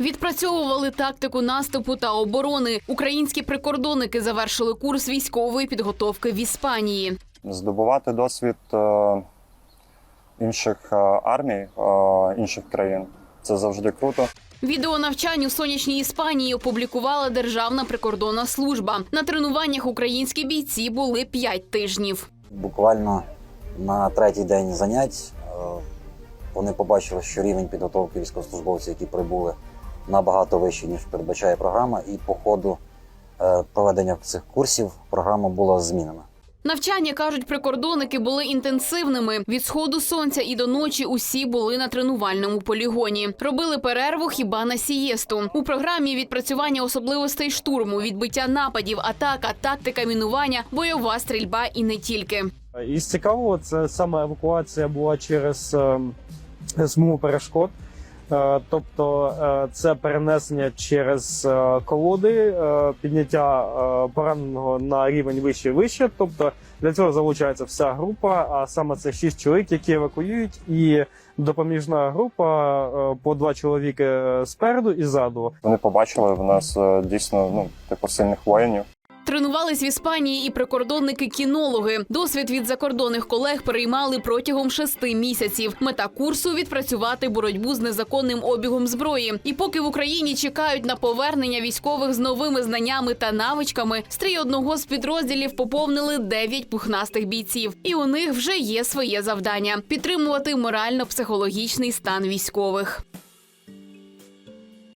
Відпрацьовували тактику наступу та оборони. Українські прикордонники завершили курс військової підготовки в Іспанії. здобувати досвід е, інших е, армій, е, інших країн. Це завжди круто. Відео навчань у сонячній Іспанії опублікувала Державна прикордонна служба. На тренуваннях українські бійці були 5 тижнів. Буквально на третій день занять вони побачили, що рівень підготовки військовослужбовців, які прибули, набагато вищий, ніж передбачає програма, і по ходу е, проведення цих курсів програма була змінена. Навчання кажуть, прикордонники були інтенсивними. Від сходу сонця і до ночі усі були на тренувальному полігоні. Робили перерву хіба на сієсту. У програмі відпрацювання особливостей штурму, відбиття нападів, атака, тактика мінування, бойова стрільба і не тільки. Із цікавого, це саме евакуація була через е, смугу перешкод. Е, Тобто е, це перенесення через е, колоди, підняття пораненого на рівень вище вище. Тобто для цього залучається вся група, а саме це шість чоловік, які евакуюють, і допоміжна група по два чоловіки спереду і ззаду. Вони побачили в нас дійсно ну, типу сильних воїнів. Тренувались в Іспанії і прикордонники-кінологи. Досвід від закордонних колег переймали протягом шести місяців. Мета курсу відпрацювати боротьбу з незаконним обігом зброї. І поки в Україні чекають на повернення військових з новими знаннями та навичками, стрій одного з підрозділів поповнили дев'ять пухнастих бійців. І у них вже є своє завдання підтримувати морально-психологічний стан військових.